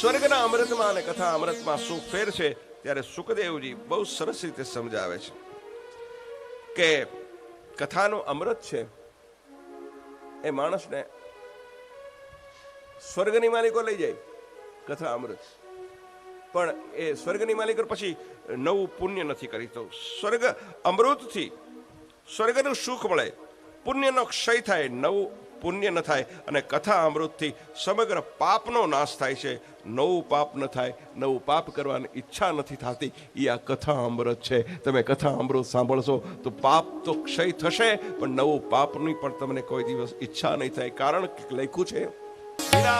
સ્વર્ગના અમૃતમાં અને કથા અમૃતમાં શું ફેર છે? ત્યારે સુખદેવજી બહુ સરસ રીતે સમજાવે છે કે કથાનું અમૃત છે એ માણસને સ્વર્ગની માલિકો લઈ જાય, કથા અમૃત. પણ એ સ્વર્ગની માલિકો પછી નવું પુણ્ય નથી કરી. તો સ્વર્ગ અમૃતથી સ્વર્ગનું સુખ મળે, પુણ્યનો ક્ષય થાય, નવું પુણ્ય ન થાય અને કથા અમૃતથી સમગ્ર પાપનો નાશ થાય છે. નવું પાપ ન થાય, નવું પાપ કરવાની ઈચ્છા નથી થતી. એ આ કથા અમૃત છે. તમે કથા અમૃત સાંભળશો તો પાપ તો ક્ષય થશે, પણ નવું પાપની પણ તમને કોઈ દિવસ ઈચ્છા નહીં થાય. કારણ કે લખ્યું છે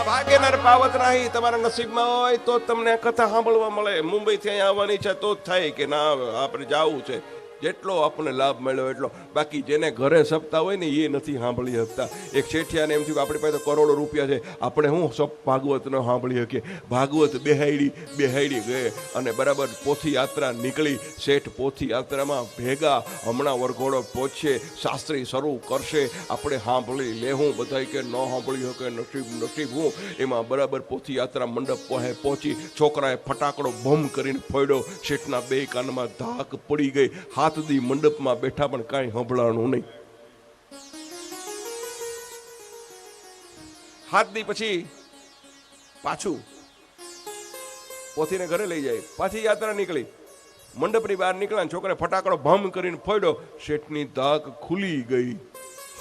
ભાગ્ય નર પાવત નહીં. તમારા નસીબમાં હોય તો તમને કથા સાંભળવા મળે. મુંબઈથી અહીંયા આવવાની છે તો જ થાય કે ના, આપણે જવું છે. જેટલો આપણને લાભ મળ્યો એટલો. બાકી જેને ઘરે સપતા હોય ને એ નથી સાંભળી શકતા. એક શેઠિયાને એમ થયું કે આપણી પાસે કરોડો રૂપિયા છે. આપણે શું સપ ભાગવત સાંભળી શકીએ. ભાગવત બેહાડી બેહાડી ગયે. અને બરાબર પોથી યાત્રા નીકળી. શેઠ પોથી યાત્રામાં ભેગા હમણાં વરઘોડો પહોંચશે. શાસ્ત્રી શરૂ કરશે. આપણે સાંભળી લેવું બધાય કે ન સાંભળી શકે, નસીબ નસીબ હું. એમાં બરાબર પોથી યાત્રા મંડપ પાસે પહોંચી. છોકરાએ ફટાકડો બમ કરીને ફોડ્યો. શેઠના બે કાનમાં ધાક પડી ગઈ. હાથ દી મંડપમાં બેઠા પણ કાંઈ સંભળાણું નહીં. હાથ દી પછી પાછું પોથીને ઘરે લઈ જાય. પાછી યાત્રા નીકળી. મંડપની બહાર નીકળ્યા છોકરાએ ફટાકડો ભમ કરીને ફોડ્યો. શેઠની ધાક ખુલી ગઈ.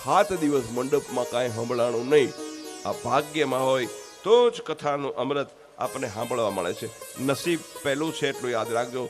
સાત દિવસ મંડપમાં કાંઈ સંભળાણું નહીં. આ ભાગ્યમાં હોય તો જ કથાનું અમૃત આપણને સાંભળવા મળે છે. નસીબ પહેલું છે એટલું યાદ રાખજો.